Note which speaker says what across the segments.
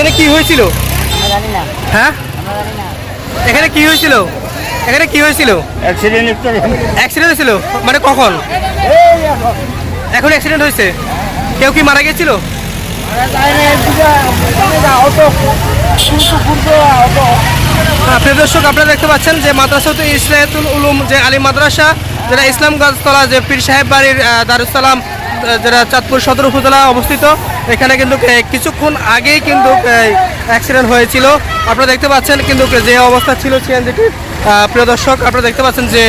Speaker 1: হয়েছিল?
Speaker 2: জানি হয়েছিল
Speaker 1: হ্যাঁ?
Speaker 2: আমরা জানি না।
Speaker 1: এখানে কি হয়েছিল? এখানে কি হয়েছিল?
Speaker 3: অ্যাক্সিডেন্ট
Speaker 1: অ্যাক্সিডেন্ট হয়েছিল? মানে কখন? এখন অ্যাক্সিডেন্ট হয়েছে? কেউ কি মারা গেছিল? প্রিয় দর্শক আপনারা দেখতে পাচ্ছেন যে মাদ্রাসাত ইসলাতুল উলুম যে আলী মাদ্রাসা যেটা ইসলাম গাছতলা যে পীর সাহেব বাড়ির দারুসালাম যেটা চাঁদপুর সদর উপজেলা অবস্থিত, এখানে কিন্তু কিছুক্ষণ আগেই কিন্তু অ্যাক্সিডেন্ট হয়েছিল। আপনারা দেখতে পাচ্ছেন কিন্তু যে অবস্থা ছিল সিএনজিটি প্রিয় দর্শক, আপনারা দেখতে পাচ্ছেন যে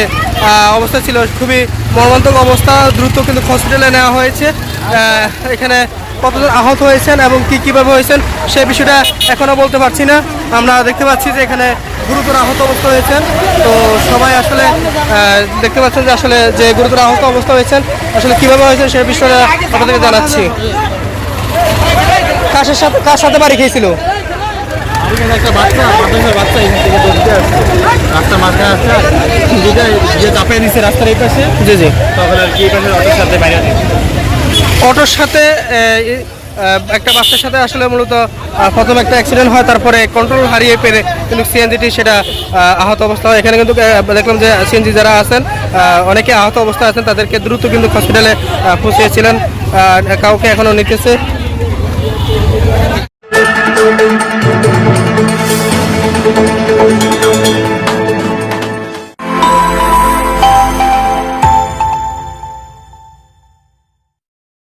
Speaker 1: অবস্থা ছিল খুবই মর্মান্তক অবস্থা। দ্রুত কিন্তু হসপিটালে নেওয়া হয়েছে। এখানে কতজন আহত হয়েছেন এবং কি কীভাবে হয়েছেন সে বিষয়টা এখনও বলতে পারছি না। আমরা দেখতে পাচ্ছি যে এখানে গুরুতর আহত অবস্থা হয়েছেন। তো সবাই আসলে দেখতে পাচ্ছেন যে আসলে যে গুরুতর আহত অবস্থা হয়েছেন আসলে কীভাবে হয়েছে সে বিষয়টা আপনাদেরকে জানাচ্ছি। কার সাথে কার সাথে বাড়ি খেয়েছিল?
Speaker 3: একটা বাচ্চা বাচ্চা এখান থেকে দৌড়তে আসছে রাস্তা মাথায় আসছে যে চাপিয়ে দিচ্ছে রাস্তার এই পাশে
Speaker 1: জি জি।
Speaker 3: তখন আর কি এই পাশে অটোর সাথে বাইরে
Speaker 1: অটোর সাথে একটা বাচ্চার সাথে আসলে মূলত প্রথম একটা অ্যাক্সিডেন্ট হয়, তারপরে কন্ট্রোল হারিয়ে পেরে কিন্তু সিএনজিটি সেটা আহত অবস্থা হয়। এখানে কিন্তু দেখলাম যে সিএনজি যারা আছেন অনেকে আহত অবস্থা আছেন, তাদেরকে দ্রুত কিন্তু হসপিটালে পৌঁছেছিলেন কাউকে এখনও নিতেছে।